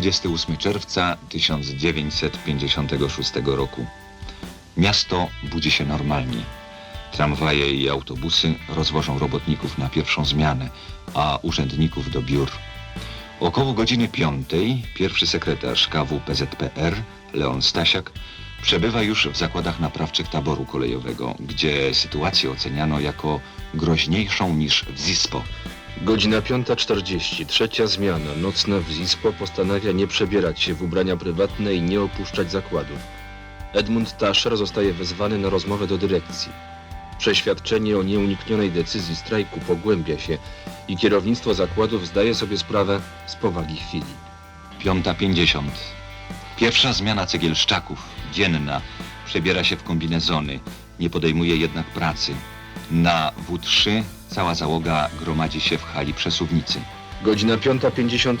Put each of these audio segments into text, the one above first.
28 czerwca 1956 roku. Miasto budzi się normalnie. Tramwaje i autobusy rozwożą robotników na pierwszą zmianę, a urzędników do biur. Około godziny piątej pierwszy sekretarz KW PZPR, Leon Stasiak, przebywa już w zakładach naprawczych taboru kolejowego, gdzie sytuację oceniano jako groźniejszą niż w ZISPO. Godzina 5.40, trzecia zmiana. Nocna w ZISPO postanawia nie przebierać się w ubrania prywatne i nie opuszczać zakładów. Edmund Tascher zostaje wezwany na rozmowę do dyrekcji. Przeświadczenie o nieuniknionej decyzji strajku pogłębia się i kierownictwo zakładów zdaje sobie sprawę z powagi chwili. 5.50. Pierwsza zmiana cegielszczaków, dzienna, przebiera się w kombinezony, nie podejmuje jednak pracy. Na W3 cała załoga gromadzi się w hali przesuwnicy. Godzina 5.55.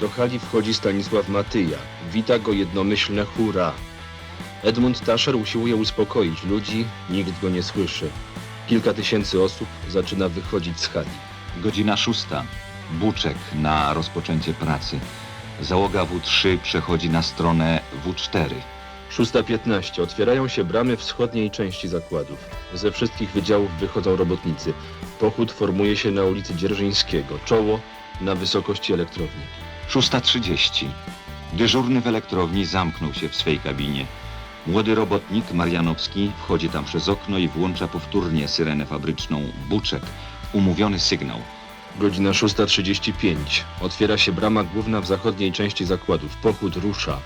Do hali wchodzi Stanisław Matyja. Wita go jednomyślne hurra. Edmund Tascher usiłuje uspokoić ludzi, nikt go nie słyszy. Kilka tysięcy osób zaczyna wychodzić z hali. Godzina szósta. Buczek na rozpoczęcie pracy. Załoga W3 przechodzi na stronę W4. 6.15. Otwierają się bramy wschodniej części zakładów. Ze wszystkich wydziałów wychodzą robotnicy. Pochód formuje się na ulicy Dzierżyńskiego. Czoło na wysokości elektrowni. 6.30. Dyżurny w elektrowni zamknął się w swej kabinie. Młody robotnik Marianowski wchodzi tam przez okno i włącza powtórnie syrenę fabryczną Buczek. Umówiony sygnał. Godzina 6.35. Otwiera się brama główna w zachodniej części zakładów. Pochód rusza.